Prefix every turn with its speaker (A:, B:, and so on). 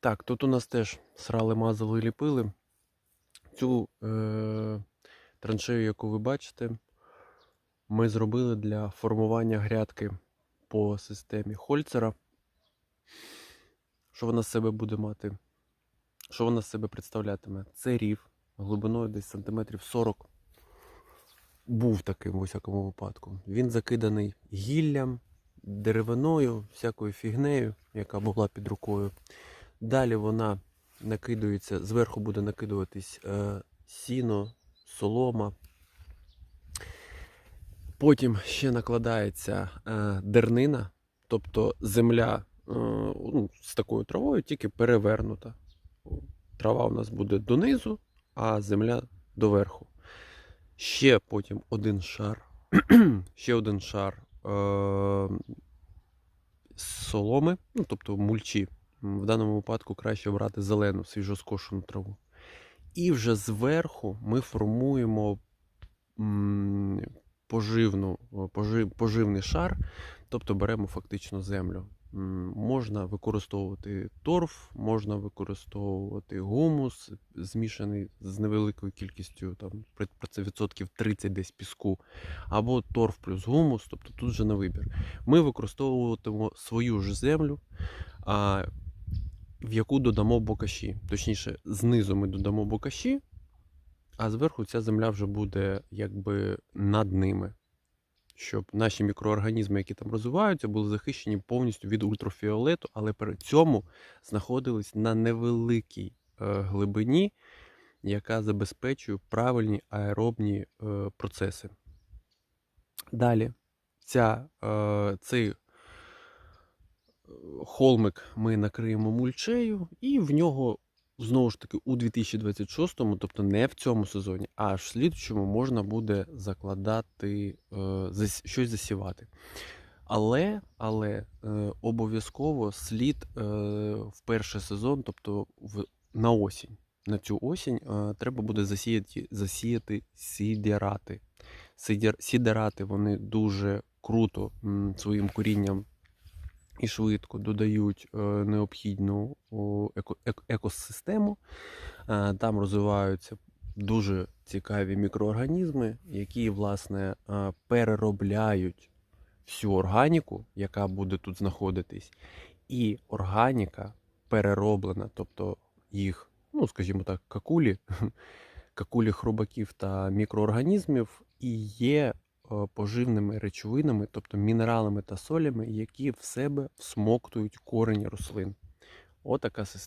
A: Так, тут у нас теж срали, мазали, ліпили. Цю е- траншею, яку ви бачите, ми зробили для формування грядки по системі Хольцера. Що вона з себе буде мати? Що вона з себе представлятиме? Це рів глибиною десь сантиметрів 40. Був таким в усякому випадку. Він закиданий гіллям, деревиною, всякою фігнею, яка була під рукою. Далі вона накидується, зверху буде накидуватись е, сіно, солома. Потім ще накладається е, дернина, тобто земля е, ну, з такою травою, тільки перевернута. Трава у нас буде донизу, а земля доверху. Ще потім один шар, ще один шар е, соломи, ну, тобто мульчі. В даному випадку краще брати зелену свіжоскошену траву. І вже зверху ми формуємо поживну, пожив, поживний шар, тобто беремо фактично землю. Можна використовувати торф, можна використовувати гумус, змішаний з невеликою кількістю, там це відсотків 30 десь піску, або торф плюс гумус, тобто тут вже на вибір. Ми використовуватимемо свою ж землю, а, в яку додамо бокаші. Точніше, знизу ми додамо бокаші, а зверху ця земля вже буде якби над ними. Щоб наші мікроорганізми, які там розвиваються, були захищені повністю від ультрафіолету, але при цьому знаходились на невеликій е, глибині, яка забезпечує правильні аеробні е, процеси. Далі ця, е, цей холмик ми накриємо мульчею, і в нього знову ж таки у 2026-му, тобто не в цьому сезоні, а в слідчому можна буде закладати е, щось засівати. Але, але е, обов'язково слід е, в перший сезон, тобто в, на осінь. На цю осінь треба буде засіяти, засіяти сідерати. Сідерати вони дуже круто своїм корінням і швидко додають е, необхідну екосистему. Е, Там розвиваються дуже цікаві мікроорганізми, які, власне, е, переробляють всю органіку, яка буде тут знаходитись, і органіка перероблена, тобто їх, ну скажімо так, какулі, какулі хробаків та мікроорганізмів, і є поживними речовинами, тобто мінералами та солями, які в себе всмоктують корені рослин. Отака система.